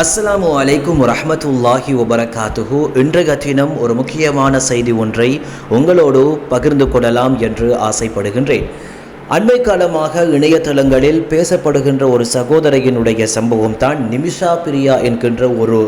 அஸ்ஸலாமு அலைக்கும் ரஹமத்துல்லாஹி வபரகாத்துஹு. இன்றைய தினம் ஒரு முக்கியமான செய்தி ஒன்றை உங்களோடு பகிர்ந்து கொள்ளலாம் என்று ஆசைப்படுகின்றேன். அண்மை காலமாக இணையதளங்களில் பேசப்படுகின்ற ஒரு சகோதரியினுடைய சம்பவம் தான் நிமிஷா பிரியா என்கின்ற ஒரு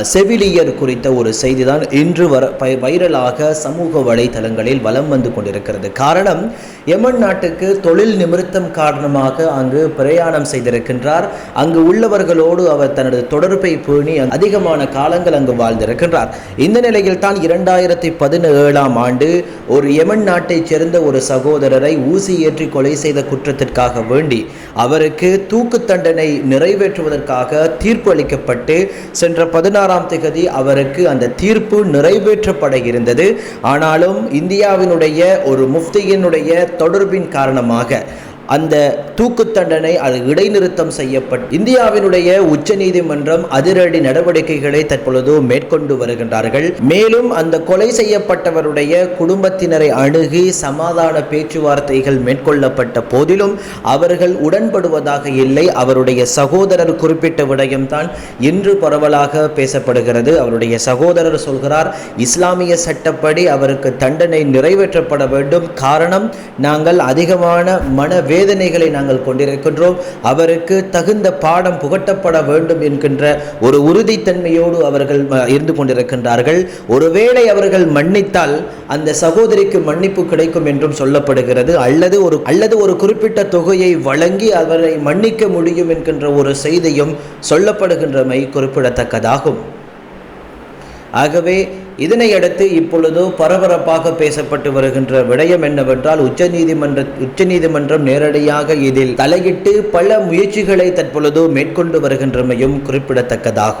செவிலியர் குறித்த ஒரு செய்தி தான் இன்று வர பை- வைரலாக சமூக வலைதளங்களில் வலம் வந்து கொண்டிருக்கிறது. காரணம் எமன் நாட்டுக்கு தொழில் நிமித்தம் காரணமாக அங்கு பிரயாணம் செய்திருக்கின்றார். அங்கு உள்ளவர்களோடு அவர் தனது தொடர்பை பேணி அதிகமான காலங்கள் அங்கு வாழ்ந்திருக்கின்றார். இந்த நிலையில் தான் இரண்டாயிரத்தி பதினேழாம் ஆண்டு ஒரு எமன் நாட்டைச் சேர்ந்த ஒரு சகோதரரை ஊசி ஏற்றி கொலை செய்த குற்றத்திற்காக வேண்டி அவருக்கு தூக்கு தண்டனை நிறைவேற்றுவதற்காக தீர்ப்பு அளிக்கப்பட்டு சென்ற பதினாறாம் திகதி அவருக்கு அந்த தீர்ப்பு நிறைவேற்றப்பட இருந்தது ஆனாலும் இந்தியாவினுடைய ஒரு முஃப்தியினுடைய தொடர்பின் காரணமாக அந்த தூக்கு தண்டனை அது இடைநிறுத்தம் செய்யப்பட்டு இந்தியாவினுடைய உச்சநீதிமன்றம் அதிரடி நடவடிக்கைகளை தற்பொழுது மேற்கொண்டு வருகின்றார்கள். மேலும் அந்த கொலை செய்யப்பட்டவருடைய குடும்பத்தினரை அணுகி சமாதான பேச்சுவார்த்தைகள் மேற்கொள்ளப்பட்ட போதிலும் அவர்கள் உடன்படுவதாக இல்லை. அவருடைய சகோதரர் குறிப்பிட்ட விடயம்தான் இன்று பரவலாக பேசப்படுகிறது. அவருடைய சகோதரர் சொல்கிறார் இஸ்லாமிய சட்டப்படி அவருக்கு தண்டனை நிறைவேற்றப்பட வேண்டும். காரணம் நாங்கள் அதிகமான மன வேதனைகளை நாங்கள் கொண்டிருக்கின்றோம். அவருக்கு தகுந்த பாடம் புகட்டப்பட வேண்டும் என்கின்ற ஒரு உறுதித்தன்மையோடு அவர்கள் இருந்து கொண்டிருக்கின்றார்கள். ஒருவேளை அவர்கள் மன்னித்தால் அந்த சகோதரிக்கு மன்னிப்பு கிடைக்கும் என்றும் சொல்லப்படுகிறது. அல்லது ஒரு அல்லது ஒரு குறிப்பிட்ட தொகையை வழங்கி அவரை மன்னிக்க முடியும் என்கின்ற ஒரு செய்தியும் சொல்லப்படுகின்றமை குறிப்பிடத்தக்கதாகும். ஆகவே இதனை அடுத்து இப்பொழுது பரபரப்பாக பேசப்பட்டு வருகின்ற விடயம் என்னவென்றால் உச்சநீதிமன்ற உச்சநீதிமன்றம் நேரடியாக இதில் தலையிட்டு பல முயற்சிகளை தற்பொழுது மேற்கொண்டு வருகின்றமையும் குறிப்பிடத்தக்கதாகும்.